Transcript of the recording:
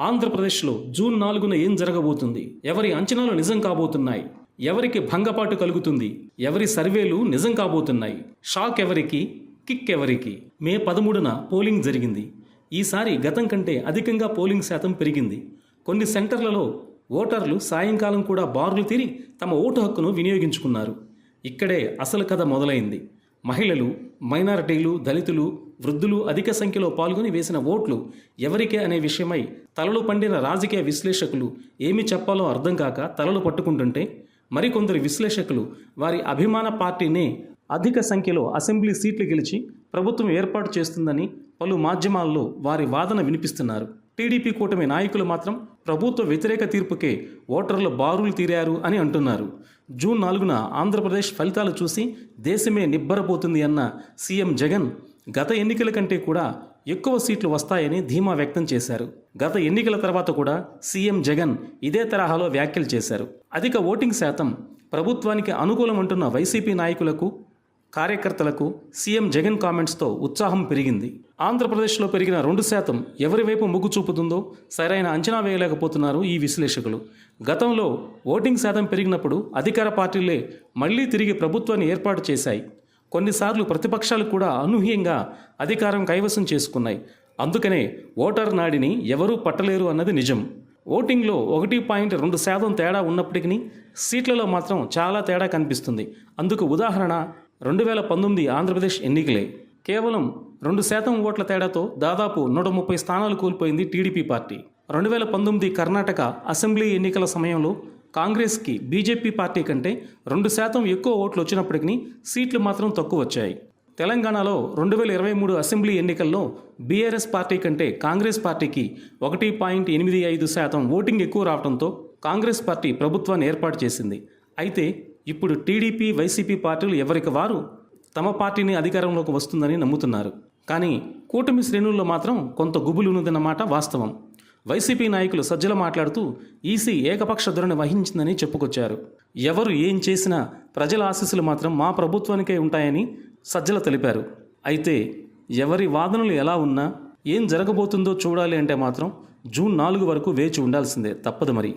ఆంధ్రప్రదేశ్లో జూన్ నాలుగున ఏం జరగబోతుంది? ఎవరి అంచనాలు నిజం కాబోతున్నాయి? ఎవరికి భంగపాటు కలుగుతుంది? ఎవరి సర్వేలు నిజం కాబోతున్నాయి? షాక్ ఎవరికి? కిక్ ఎవరికి? మే పదమూడున పోలింగ్ జరిగింది. ఈసారి గతం కంటే అధికంగా పోలింగ్ శాతం పెరిగింది. కొన్ని సెంటర్లలో ఓటర్లు సాయంకాలం కూడా బార్లు తీరి తమ ఓటు హక్కును వినియోగించుకున్నారు. ఇక్కడే అసలు కథ మొదలైంది. మహిళలు మైనారిటీలు దళితులు వృద్ధులు అధిక సంఖ్యలో పాల్గొని వేసిన ఓట్లు ఎవరికే అనే విషయమై తలలు పండిన రాజకీయ విశ్లేషకులు ఏమి చెప్పాలో అర్థం కాక తలలు పట్టుకుంటుంటే మరికొందరు విశ్లేషకులు వారి అభిమాన పార్టీనే అధిక సంఖ్యలో అసెంబ్లీ సీట్లు గెలిచి ప్రభుత్వం ఏర్పాటు చేస్తుందని పలు మాధ్యమాల్లో వారి వాదన వినిపిస్తున్నారు. టీడీపీ కూటమి నాయకులు మాత్రం ప్రభుత్వ వ్యతిరేక తీర్పుకే ఓటర్లు బారులు తీరారు అని అంటున్నారు. జూన్ నాలుగున ఆంధ్రప్రదేశ్ ఫలితాలు చూసి దేశమే నిబ్బరపోతుంది అన్న సీఎం జగన్ గత ఎన్నికల కంటే కూడా ఎక్కువ సీట్లు వస్తాయని ధీమా వ్యక్తం చేశారు. గత ఎన్నికల తర్వాత కూడా సీఎం జగన్ ఇదే తరహాలో వ్యాఖ్యలు చేశారు. అధిక ఓటింగ్ శాతం ప్రభుత్వానికి అనుకూలమంటున్న వైసీపీ నాయకులకు కార్యకర్తలకు సీఎం జగన్ కామెంట్స్తో ఉత్సాహం పెరిగింది. ఆంధ్రప్రదేశ్లో పెరిగిన రెండు శాతం ఎవరి వైపు మొగ్గు చూపుతుందో సరైన అంచనా వేయలేకపోతున్నారు ఈ విశ్లేషకులు. గతంలో ఓటింగ్ శాతం పెరిగినప్పుడు అధికార పార్టీలే మళ్ళీ తిరిగి ప్రభుత్వాన్ని ఏర్పాటు చేశాయి. కొన్నిసార్లు ప్రతిపక్షాలు కూడా అనూహ్యంగా అధికారం కైవసం చేసుకున్నాయి. అందుకనే ఓటర్ నాడిని ఎవరూ పట్టలేరు అన్నది నిజం. ఓటింగ్లో ఒకటి పాయింట్ రెండు శాతం తేడా ఉన్నప్పటికీ సీట్లలో మాత్రం చాలా తేడా కనిపిస్తుంది. అందుకు ఉదాహరణ రెండు వేల పంతొమ్మిది ఆంధ్రప్రదేశ్ ఎన్నికలే. కేవలం రెండు శాతం ఓట్ల తేడాతో దాదాపు నూట ముప్పై స్థానాలు కోల్పోయింది టీడీపీ పార్టీ. రెండు వేల పంతొమ్మిది కర్ణాటక అసెంబ్లీ ఎన్నికల సమయంలో కాంగ్రెస్కి బీజేపీ పార్టీ కంటే రెండు శాతం ఎక్కువ ఓట్లు వచ్చినప్పటికీ సీట్లు మాత్రం తక్కువ వచ్చాయి. తెలంగాణలో రెండు వేల ఇరవై మూడు అసెంబ్లీ ఎన్నికల్లో బీఆర్ఎస్ పార్టీ కంటే కాంగ్రెస్ పార్టీకి ఒకటి పాయింట్ ఎనిమిది ఐదు శాతం ఓటింగ్ ఎక్కువ రావడంతో కాంగ్రెస్ పార్టీ ప్రభుత్వాన్ని ఏర్పాటు చేసింది. అయితే ఇప్పుడు టీడీపీ వైసీపీ పార్టీలు ఎవరికి వారు? తమ పార్టీని అధికారంలోకి వస్తుందని నమ్ముతున్నారు. కానీ కూటమి శ్రేణుల్లో మాత్రం కొంత గుబులు ఉన్నదన్నమాట వాస్తవం. వైసీపీ నాయకులు సజ్జల మాట్లాడుతూ ఈసీ ఏకపక్ష ధోరణి వహించిందని చెప్పుకొచ్చారు. ఎవరు ఏం చేసినా ప్రజల ఆశీస్సులు మాత్రం మా ప్రభుత్వానికే ఉంటాయని సజ్జల తెలిపారు. అయితే ఎవరి వాదనలు ఎలా ఉన్నా ఏం జరగబోతుందో చూడాలి అంటే మాత్రం జూన్ నాలుగు వరకు వేచి ఉండాల్సిందే తప్పదు మరి.